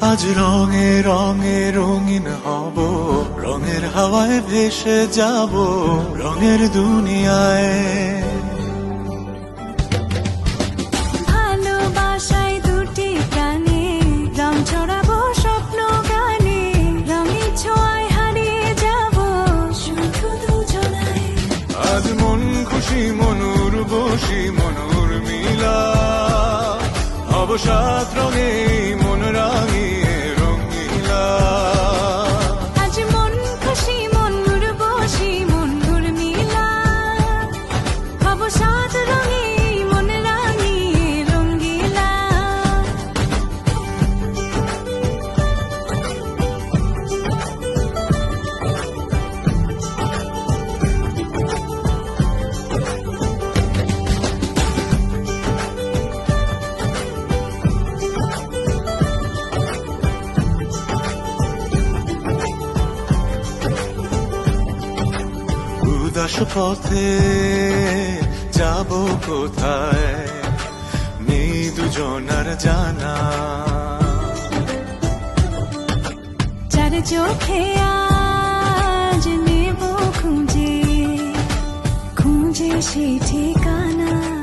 আজ রঙে রঙে রঙিন হব রঙের হাওয়ায় ভেসে যাব রঙের দুনিয়ায়। ভালোবাসায় দুটি রং ছড়াবো স্বপ্ন গানে রঙের ছোঁয়ায় হারিয়ে যাব শুধু দুজনায় আজ মন খুশি মনুর বসি মনুর মিলা অবসাদ রঙে আকাশ পথে, যাব কোথায়? নেই দুজনার জানা। চার চোখে আজ নেব খুঁজে খুঁজে সে ঠিকানা।